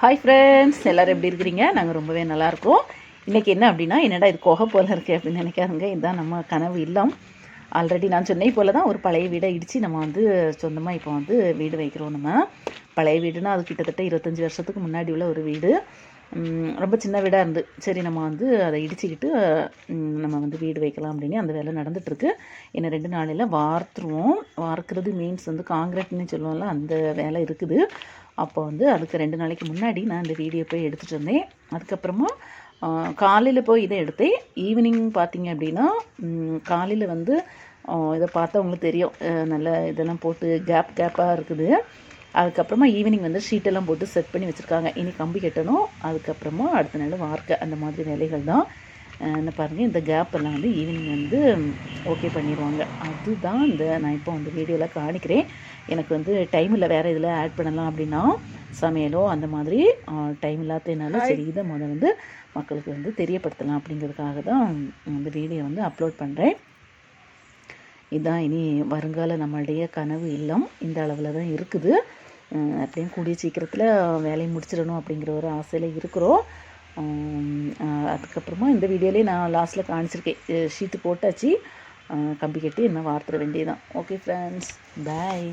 Hi friends எல்லோரும் எப்படி இருக்கிறீங்க? நாங்கள் ரொம்பவே நல்லாயிருக்கோம் இன்றைக்கி என்ன அப்படின்னா என்னடா இது குகை போல் இருக்குது அப்படின்னு நினைக்காருங்க இதுதான் நம்ம கனவு இல்லம். ஆல்ரெடி நான் சொன்னை போல் தான் ஒரு பழைய வீடை இடித்து நம்ம வந்து சொந்தமாக இப்போ வந்து வீடு வைக்கிறோம் நம்ம. பழைய வீடுனா அது கிட்டத்தட்ட இருபத்தஞ்சி வருஷத்துக்கு முன்னாடி உள்ள ஒரு வீடு. ரொம்ப சின்ன வீடாக இருந்து சரி நம்ம வந்து அதை இடிச்சுக்கிட்டு நம்ம வந்து வீடு வைக்கலாம் அப்படின்னு அந்த வேலை நடந்துகிட்ருக்கு இன்னும் ரெண்டு நாளையில் வார்த்துருவோம். வார்க்கிறது மீன்ஸ் வந்து காங்கிரீட்னு சொல்லுவோம்ல அந்த வேலை இருக்குது. அப்போ வந்து அதுக்கு ரெண்டு நாளைக்கு முன்னாடி நான் இந்த வீடியோ போய் எடுத்துகிட்டு இருந்தேன் அதுக்கப்புறமா காலையில் போய் இதை எடுத்தேன். ஈவினிங் பார்த்தீங்க அப்படின்னா காலையில் வந்து இதை பார்த்தா உங்களுக்கு தெரியும். நல்ல இதெல்லாம் போட்டு கேப் கேப்பாக இருக்குது. அதுக்கப்புறமா ஈவினிங் வந்து ஷீட்டெல்லாம் போட்டு செட் பண்ணி வச்சுருக்காங்க. இனி கம்பி கட்டணும். அதுக்கப்புறமா அடுத்த நாள் வார்க்க. அந்த மாதிரி வேலைகள் தான். என்ன பாருங்கள் இந்த கேப் எல்லாம் வந்து ஈவினிங் வந்து ஓகே பண்ணிடுவாங்க அதுதான் இந்த நான் இப்போ வந்து வீடியோவில் காணிக்கிறேன். எனக்கு வந்து டைம் இல்லை வேறு இதில் ஆட் பண்ணலாம் அப்படின்னா சமையலோ அந்த மாதிரி டைம் இல்லாததுனால சரி இதை முதல் வந்து மக்களுக்கு வந்து தெரியப்படுத்தலாம் அப்படிங்கிறதுக்காக தான் இந்த வீடியோ வந்து அப்லோட் பண்ணுறேன் இதான் இனி வருங்கால நம்மளுடைய கனவு இல்லம். இந்த அளவில் தான் இருக்குது. அஹ் அப்படியும் கூடிய சீக்கிரத்தில் வேலையை முடிச்சிடணும் அப்படிங்கிற ஒரு ஆசையில் இருக்கிறோம். அதுக்கப்புறமா இந்த வீடியோலேயே நான் லாஸ்ட்டில் காமிச்சிருக்கேன். ஷீட்டு போட்டாச்சு. கம்பி கட்டி என்ன வார்த்துற வேண்டியதான் ஓகே ஃப்ரெண்ட்ஸ் பாய்